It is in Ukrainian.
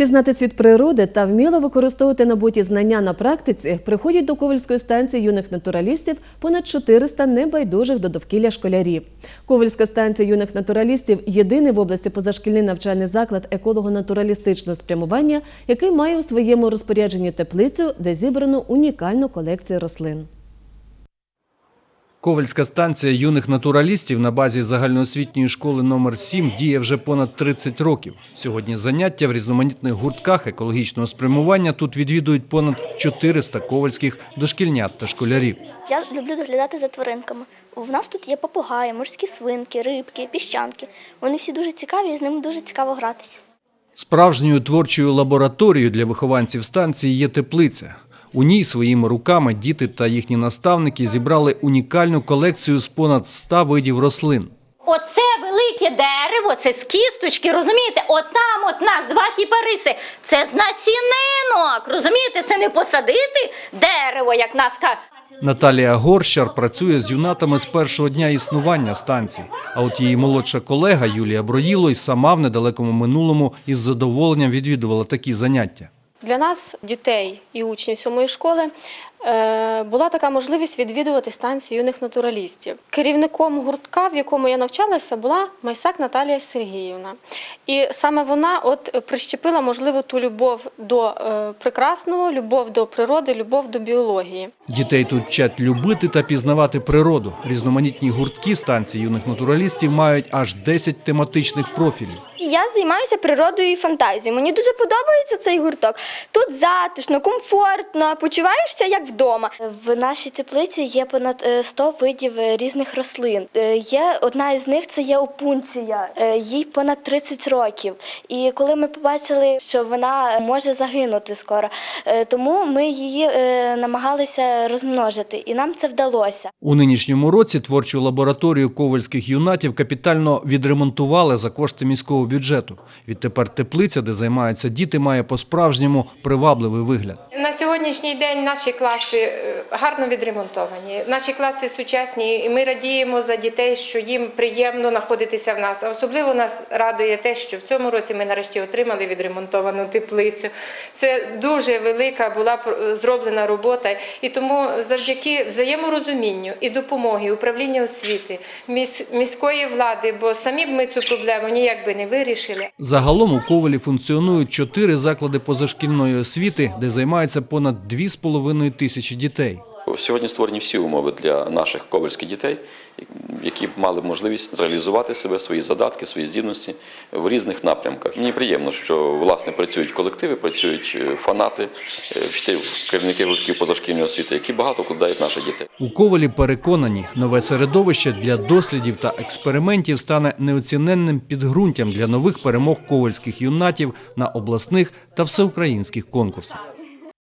Пізнати світ природи та вміло використовувати набуті знання на практиці приходять до Ковальської станції юних натуралістів понад 400 небайдужих до довкілля школярів. Ковальська станція юних натуралістів єдиний в області позашкільний навчальний заклад еколого-натуралістичного спрямування, який має у своєму розпорядженні теплицю, де зібрано унікальну колекцію рослин. Ковальська станція юних натуралістів на базі загальноосвітньої школи номер 7 діє вже понад 30 років. Сьогодні заняття в різноманітних гуртках екологічного спрямування тут відвідують понад 400 ковальських дошкільнят та школярів. Я люблю доглядати за тваринками. В нас тут є попугаї, морські свинки, рибки, піщанки. Вони всі дуже цікаві і з ними дуже цікаво гратися. Справжньою творчою лабораторією для вихованців станції є теплиця. У ній своїми руками діти та їхні наставники зібрали унікальну колекцію з понад 100 видів рослин. Оце велике дерево, це з кісточки, розумієте? От там от нас два кіпариси. Це з насінинок, розумієте? Це не посадити дерево, як нас кажуть. Наталія Горщар працює з юнатами з першого дня існування станції. А от її молодша колега Юлія Броїло й сама в недалекому минулому із задоволенням відвідувала такі заняття. Для нас, дітей і учнів сьомої школи, е, була така можливість відвідувати станцію юних натуралістів. Керівником гуртка, в якому я навчалася, була Майсак Наталія Сергіївна. І саме вона от прищепила, можливо, ту любов до е, прекрасного, любов до природи, любов до біології. Дітей тут вчать любити та пізнавати природу. Різноманітні гуртки станції юних натуралістів мають аж 10 тематичних профілів. Я займаюся природою і фантазією. Мені дуже подобається цей гурток. Тут затишно, комфортно, почуваєшся як вдома. В нашій теплиці є понад е, 100 видів е, різних рослин. Е, Є одна із них це є опунція. Е, Їй понад 30 років. І коли ми побачили, що вона може загинути скоро, е, тому ми її е, намагалися розмножити, і нам це вдалося. У нинішньому році творчу лабораторію ковальських юнатів капітально відремонтували за кошти міського бюджету. Відтепер теплиця, де займаються діти, має по-справжньому привабливий вигляд. На сьогоднішній день наші класи е, гарно відремонтовані. Наші класи сучасні, і ми радіємо за дітей, що їм приємно знаходитися в нас. Особливо нас радує те, що в цьому році ми нарешті отримали відремонтовану теплицю. Це дуже велика була пр- зроблена робота, і тому завдяки взаєморозумінню і допомоги управління освіти, міс- міської влади, бо самі б ми цю проблему ніяк би не вирішили. Загалом у Ковалі функціонують чотири заклади позашкільної освіти, де займаються понад 2,5 тисячі дітей. Сьогодні створені всі умови для наших ковальських дітей, які мали можливість зреалізувати себе, свої задатки, свої здібності в різних напрямках. Мені приємно, що власне працюють колективи, працюють е, фанати, е, керівники гуртків позашкільної освіти, які багато вкладають наших дітей. У Ковалі переконані, нове середовище для дослідів та експериментів стане неоціненним підґрунтям для нових перемог ковальських юнатів на обласних та всеукраїнських конкурсах.